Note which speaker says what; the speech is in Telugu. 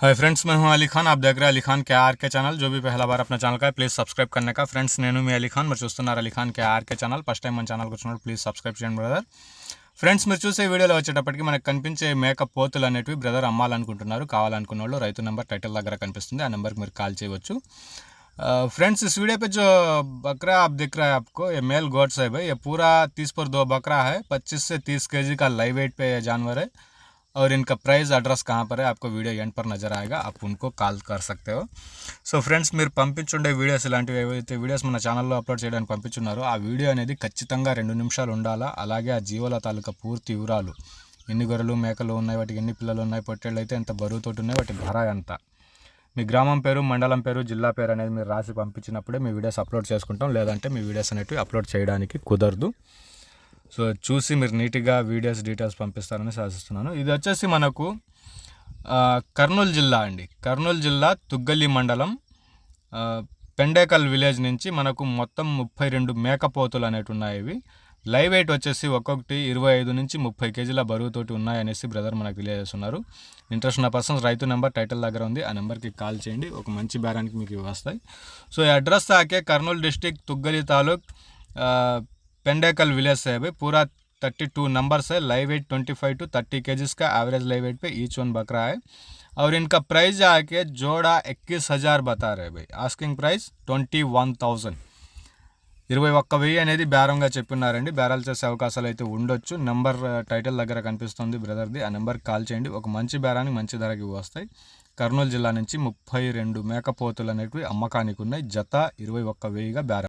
Speaker 1: हाय फ्रेंड्स मैं हूं अली खान आप देख रहे हैं अली खान के आर के ఛానల్ जो भी पहला बार अपना ఛానల్ का है ప్లీజ్ సబ్స్క్రైబ్ करने का ఫ్రెండ్స్ నేను మీ అలీ ఖాన్ మీరు చూస్తున్నారు Ali Khan K RK channel first time మన ఛానల్కి వచ్చినప్పుడు ప్లీజ్ సబ్స్క్రైబ్ చేయండి బ్రదర్ ఫ్రెండ్స్ మీరు చూసే వీడియోలో వచ్చేటప్పటికి మనకు కనిపించే మేకప్ పోతులు అనేటివి బ్రదర్ అమ్మాలనుకుంటున్నారు కావాలనుకున్న వాళ్ళు రైతు నెంబర్ టైటిల్ దగ్గర కనిపిస్తుంది ఆ నెంబర్కి మీరు కాల్ చేయవచ్చు फ्रेंड्स इस वीडियो पे जो बकरा आप दिख रहा है आपको ये मेल गोट्स है भाई ये पूरा तीस पर दो बकरा है पच्चीस से तीस के जी का लाइव वेट पे ये जानवर है और इनका प्राइस एड्रेस कहाँ पर है आपको वीडियो एंड पर नजर आएगा आप उनको కాల్ कर सकते हो సో ఫ్రెండ్స్ మీరు పంపించుండే వీడియోస్ ఇలాంటివి ఏవైతే వీడియోస్ మన ఛానల్లో అప్లోడ్ చేయడానికి పంపించున్నారో ఆ వీడియో అనేది ఖచ్చితంగా రెండు నిమిషాలు ఉండాలా అలాగే ఆ జీవుల తాలూకా పూర్తి వివరాలు ఎన్ని గొర్రెలు మేకలు ఉన్నాయి వాటికి ఎన్ని పిల్లలు ఉన్నాయి పొట్టేళ్ళు అయితే ఎంత బరువుతోటి ఉన్నాయి వాటి ధర ఎంత మీ గ్రామం పేరు మండలం పేరు జిల్లా పేరు అనేది మీరు రాసి పంపించినప్పుడే మీ వీడియోస్ అప్లోడ్ చేసుకుంటాం లేదంటే మీ వీడియోస్ అనేవి అప్లోడ్ చేయడానికి కుదరదు సో చూసి మీరు నీట్గా వీడియోస్ డీటెయిల్స్ పంపిస్తారని శాసిస్తున్నాను ఇది వచ్చేసి మనకు కర్నూలు జిల్లా అండి. కర్నూలు జిల్లా తుగ్గల్లి మండలం. పెండేకల్ విలేజ్ నుంచి మనకు మొత్తం ముప్పై రెండు మేకపోతులు అనేవి ఉన్నాయి ఇవి. లైవ్ వెయిట్ వచ్చేసి ఒక్కొక్కటి ఇరవై ఐదు నుంచి ముప్పై కేజీల బరువుతోటి ఉన్నాయనేసి బ్రదర్ మనకు తెలియజేస్తున్నారు. ఇంట్రెస్ట్ ఉన్న పర్సన్స్ రైతు నెంబర్ టైటిల్ దగ్గర ఉంది. ఆ నెంబర్కి కాల్ చేయండి. ఒక మంచి బేరానికి మీకు వస్తాయి. సో ఈ అడ్రస్ తాకే కర్నూలు డిస్టిక్ తుగ్గలి తాలూక్ पेंडेकल विलेज से है भाई पूरा थर्टी टू नंबर्स है live weight twenty five two thirty KGs का एवरेज लाइव वेट पे ईच वन बकरा है और इनका प्राइस आके जोड़ा इक्कीस हज़ार बता रहे भाई asking price twenty one thousand ఇరవై ఒక్క వెయ్యి అనేది బేరంగా చెప్పినారండి బేరాలు చేసే అవకాశాలు అయితే ఉండొచ్చు నెంబర్ టైటిల్ దగ్గర కనిపిస్తుంది బ్రదర్ది ఆ నెంబర్కి కాల్ చేయండి ఒక మంచి బేరానికి మంచి ధరకి వస్తాయి కర్నూలు జిల్లా నుంచి ముప్పై రెండు మేకపోతులు అనేటివి అమ్మకానికి ఉన్నాయి జత ఇరవై ఒక్క వెయ్యిగా బేరం